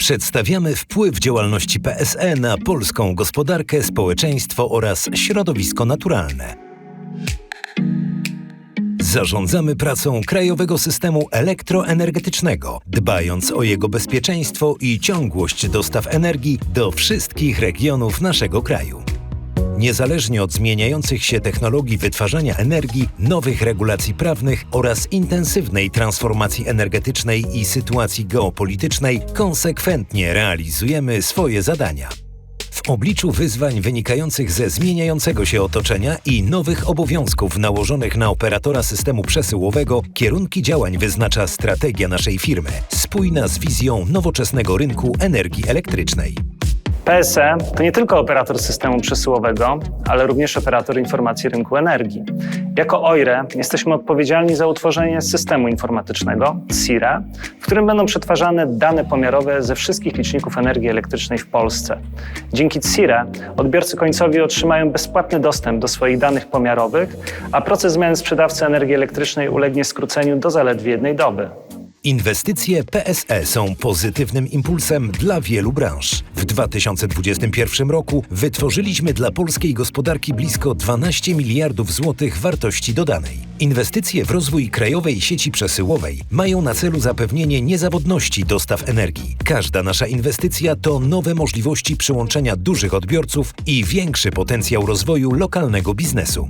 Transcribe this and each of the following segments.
Przedstawiamy wpływ działalności PSE na polską gospodarkę, społeczeństwo oraz środowisko naturalne. Zarządzamy pracą krajowego systemu elektroenergetycznego, dbając o jego bezpieczeństwo i ciągłość dostaw energii do wszystkich regionów naszego kraju. Niezależnie od zmieniających się technologii wytwarzania energii, nowych regulacji prawnych oraz intensywnej transformacji energetycznej i sytuacji geopolitycznej, konsekwentnie realizujemy swoje zadania. W obliczu wyzwań wynikających ze zmieniającego się otoczenia i nowych obowiązków nałożonych na operatora systemu przesyłowego, kierunki działań wyznacza strategia naszej firmy, spójna z wizją nowoczesnego rynku energii elektrycznej. PSE to nie tylko operator systemu przesyłowego, ale również operator informacji rynku energii. Jako OIRE jesteśmy odpowiedzialni za utworzenie systemu informatycznego CIRE, w którym będą przetwarzane dane pomiarowe ze wszystkich liczników energii elektrycznej w Polsce. Dzięki CIRE odbiorcy końcowi otrzymają bezpłatny dostęp do swoich danych pomiarowych, a proces zmiany sprzedawcy energii elektrycznej ulegnie skróceniu do zaledwie jednej doby. Inwestycje PSE są pozytywnym impulsem dla wielu branż. W 2021 roku wytworzyliśmy dla polskiej gospodarki blisko 12 miliardów złotych wartości dodanej. Inwestycje w rozwój krajowej sieci przesyłowej mają na celu zapewnienie niezawodności dostaw energii. Każda nasza inwestycja to nowe możliwości przyłączenia dużych odbiorców i większy potencjał rozwoju lokalnego biznesu.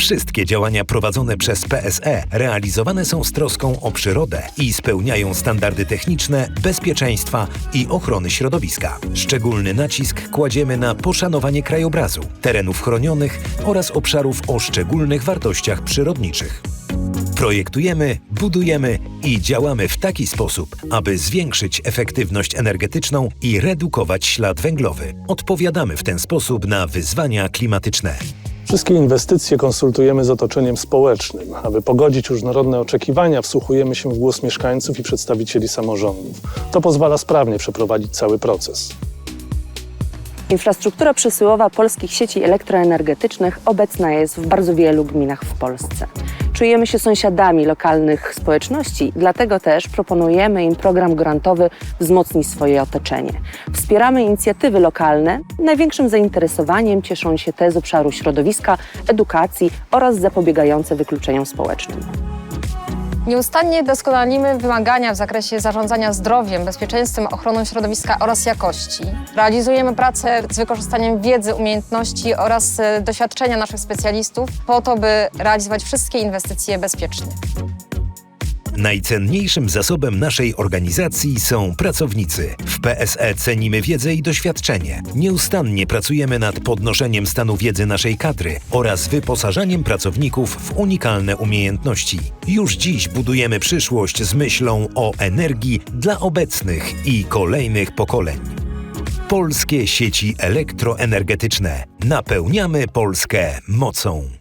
Wszystkie działania prowadzone przez PSE realizowane są z troską o przyrodę i spełniają standardy techniczne, bezpieczeństwa i ochrony środowiska. Szczególny nacisk kładziemy na poszanowanie krajobrazu, terenów chronionych oraz obszarów o szczególnych wartościach przyrodniczych. Projektujemy, budujemy i działamy w taki sposób, aby zwiększyć efektywność energetyczną i redukować ślad węglowy. Odpowiadamy w ten sposób na wyzwania klimatyczne. Wszystkie inwestycje konsultujemy z otoczeniem społecznym. Aby pogodzić różnorodne oczekiwania, wsłuchujemy się w głos mieszkańców i przedstawicieli samorządów. To pozwala sprawnie przeprowadzić cały proces. Infrastruktura przesyłowa polskich sieci elektroenergetycznych obecna jest w bardzo wielu gminach w Polsce. Czujemy się sąsiadami lokalnych społeczności, dlatego też proponujemy im program grantowy Wzmocnij swoje otoczenie. Wspieramy inicjatywy lokalne. Największym zainteresowaniem cieszą się te z obszaru środowiska, edukacji oraz zapobiegające wykluczeniom społecznym. Nieustannie doskonalimy wymagania w zakresie zarządzania zdrowiem, bezpieczeństwem, ochroną środowiska oraz jakości. Realizujemy pracę z wykorzystaniem wiedzy, umiejętności oraz e, doświadczenia naszych specjalistów po to, by realizować wszystkie inwestycje bezpiecznie. Najcenniejszym zasobem naszej organizacji są pracownicy. W PSE cenimy wiedzę i doświadczenie. Nieustannie pracujemy nad podnoszeniem stanu wiedzy naszej kadry oraz wyposażaniem pracowników w unikalne umiejętności. Już dziś budujemy przyszłość z myślą o energii dla obecnych i kolejnych pokoleń. Polskie sieci elektroenergetyczne. Napełniamy Polskę mocą.